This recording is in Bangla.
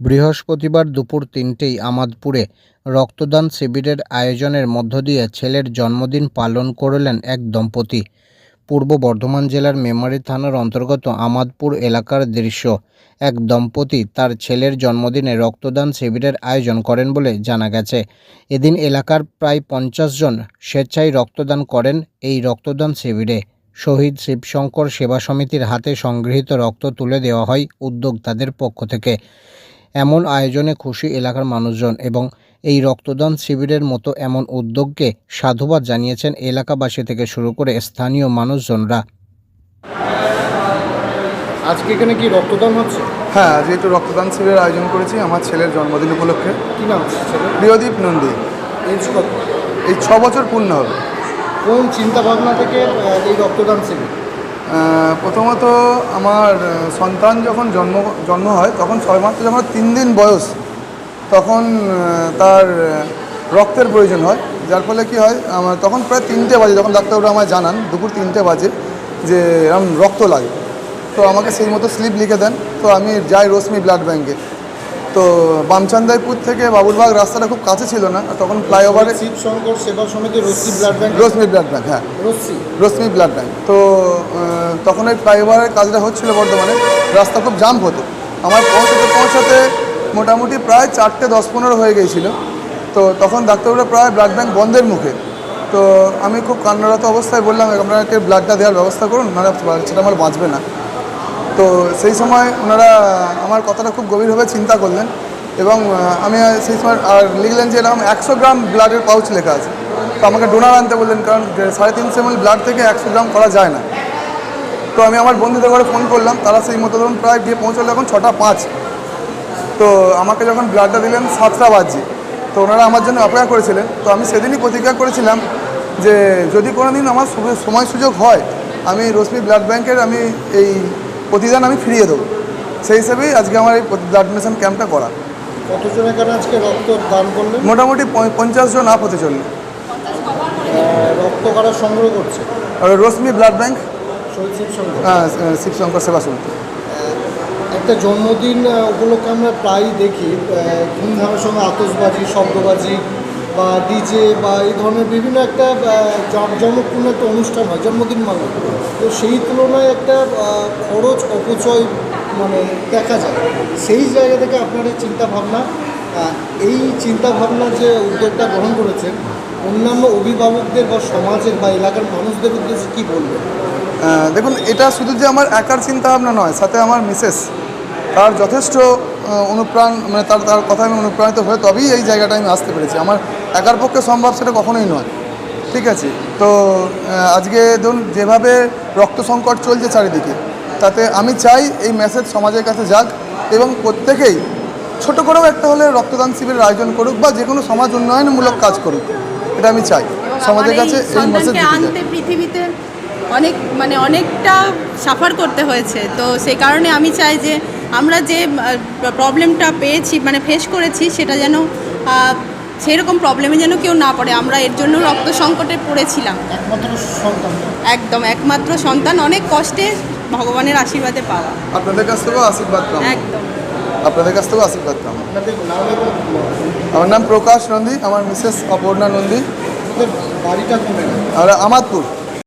বৃহস্পতিবার দুপুর তিনটেই আমাদপুরে রক্তদান শিবিরের আয়োজনের মধ্য দিয়ে ছেলের জন্মদিন পালন করলেন এক দম্পতি। পূর্ব বর্ধমান জেলার মেমারি থানার অন্তর্গত আমাদপুর এলাকার দৃশ্য। এক দম্পতি তার ছেলের জন্মদিনে রক্তদান শিবিরের আয়োজন করেন বলে জানা গেছে। এদিন এলাকার প্রায় পঞ্চাশ জন স্বেচ্ছায় রক্তদান করেন এই রক্তদান শিবিরে। শহীদ শিবশঙ্কর সেবা সমিতির হাতে সংগৃহীত রক্ত তুলে দেওয়া হয় উদ্যোক্তাদের পক্ষ থেকে। এমন আয়োজনে খুশি এলাকার মানুষজন এবং এই রক্তদান শিবিরের মতো এমন উদ্যোগকে সাধুবাদ জানিয়েছেন এলাকাবাসী থেকে শুরু করে স্থানীয় মানুষজনরা। আজকে এখানে কি রক্তদান হচ্ছে? হ্যাঁ আজকে একটু রক্তদান শিবিরের আয়োজন করেছি আমার ছেলের জন্মদিন উপলক্ষে। কি নাম প্রিয়দীপ নন্দী। এই ছ বছর পূর্ণ হবে। কোন চিন্তা ভাবনা থেকে এই রক্তদান শিবির? প্রথমত আমার সন্তান যখন জন্ম জন্ম হয়, তখন ছয় মাত্র যখন তিন দিন বয়স, তখন তার রক্তের প্রয়োজন হয়। যার ফলে কি হয়, আমার তখন প্রায় তিনটে বাজে, যখন ডাক্তারবাবু আমায় জানান, দুপুর তিনটে বাজে, যে এরকম রক্ত লাগে। তো আমাকে সেই মতো স্লিপ লিখে দেন। তো আমি যাই রশ্মি ব্লাড ব্যাঙ্কে তো বামচান্দাইপুর থেকে বাবুরবাগ রাস্তাটা খুব কাছে ছিল না তখন ফ্লাইওভারে শিব শঙ্কর সেবা সমিতি Rashmi blood Rashmi blood bank হ্যাঁ। রশ্মি। রশ্মি ব্লাড ব্যাঙ্ক তো তখন ওই ফ্লাইওভারের কাজটা হচ্ছিল বর্ধমানে রাস্তা খুব জাম হতো। আমার পৌঁছাতে পৌঁছাতে মোটামুটি প্রায় চারটে দশ পনেরো হয়ে গিয়েছিল তো তখন ডাক্তারবাবুরা প্রায় ব্লাড ব্যাঙ্ক বন্ধের মুখে। তো আমি খুব কান্নারত অবস্থায় বললাম আপনাকে ব্লাডটা দেওয়ার ব্যবস্থা করুন নাহলে সেটা আমার বাঁচবে না। তো সেই সময় ওনারা আমার কথাটা খুব গভীরভাবে চিন্তা করলেন এবং আমি সেই সময়, আর লিখলেন যে এরকম একশো গ্রাম ব্লাডের পাউচ লেখা আছে। তো আমাকে ডোনার আনতে বললেন, কারণ সাড়ে তিনশো এমএল ব্লাড থেকে একশো গ্রাম করা যায় না। তো আমি আমার বন্ধুদের ঘরে ফোন করলাম, তারা সেই মতো ধরুন প্রায় গিয়ে পৌঁছলো এখন ছটা পাঁচ। তো আমাকে যখন ব্লাডটা দিলেন, সাতটা বাজছে তো ওনারা আমার জন্য অপেক্ষা করেছিলেন। তো আমি সেদিনই প্রতিজ্ঞা করেছিলাম যে যদি কোনো দিন আমার সময় সুযোগ হয়, আমি রশ্মি ব্লাড ব্যাংকের, আমি এই প্রতিদান আমি ফিরিয়ে দেবো। সেই হিসেবেই আজকে আমার এই ব্লাড ডোনেশন ক্যাম্পটা করা। আজকে রক্ত দান করলেন? মোটামুটি পঞ্চাশ জন আপ হতে চলল রক্ত কারা সংগ্রহ করছে? আর রশ্মি ব্লাড ব্যাংক শিব শঙ্কর শিবশঙ্কর সেবা সমিতি একটা জন্মদিন উপলক্ষে আমরা প্রায়ই দেখি ধুমধামের সঙ্গে আতসবাজি শব্দবাজি বা ডিজে বা এই ধরনের বিভিন্ন একটা জাঁকজমকপূর্ণ একটা অনুষ্ঠান হয় জন্মদিন মানে। তো সেই তুলনায় একটা খরচ অপচয় মানে দেখা যায়। সেই জায়গা থেকে আপনার এই চিন্তাভাবনা এই চিন্তাভাবনা যে উদ্যোগটা গ্রহণ করেছেন অন্যান্য অভিভাবকদের বা সমাজের বা এলাকার মানুষদের উদ্দেশ্যে কী বলবেন? আহ, দেখুন এটা শুধু যে আমার একার চিন্তা ভাবনা নয় সাথে আমার মিসেস তার যথেষ্ট অনুপ্রাণ মানে তার তার কথা আমি অনুপ্রাণিত হয়ে তবেই এই জায়গাটা আমি আসতে পেরেছি। আমার একার পক্ষে সম্ভব সেটা কখনোই নয়। ঠিক আছে? তো আজকে ধরুন যেভাবে রক্ত সংকট চলছে চারিদিকে তাতে আমি চাই এই মেসেজ সমাজের কাছে যাক এবং প্রত্যেকেই ছোট করেও একটা হলে রক্তদান শিবিরের আয়োজন করুক বা যে কোনো সমাজ উন্নয়নমূলক কাজ করুক। এটা আমি চাই। সমাজের কাছে এই মেসেজ আনতে পৃথিবীতে অনেক মানে অনেকটা সাফার করতে হয়েছে। তো সেই কারণে আমি চাই যে আমরা যে প্রবলেমটা পেয়েছি মানে ফেস করেছি সেটা যেন সেরকম প্রবলেমে যেন কেউ না পড়ে। আমরা এর জন্য রক্ত সংকটে পড়েছিলাম। একদম একমাত্র সন্তান। অনেক কষ্টে ভগবানের আশীর্বাদে পাওয়া। আপনাদের কাছ থেকেও আশীর্বাদ একদম। আপনাদের কাছ থেকেও আশীর্বাদ পাবো। আমার নাম প্রকাশ নন্দী আমার মিসেস অপর্ণা নন্দী। আমাদের বাড়িটা আমাদপুর।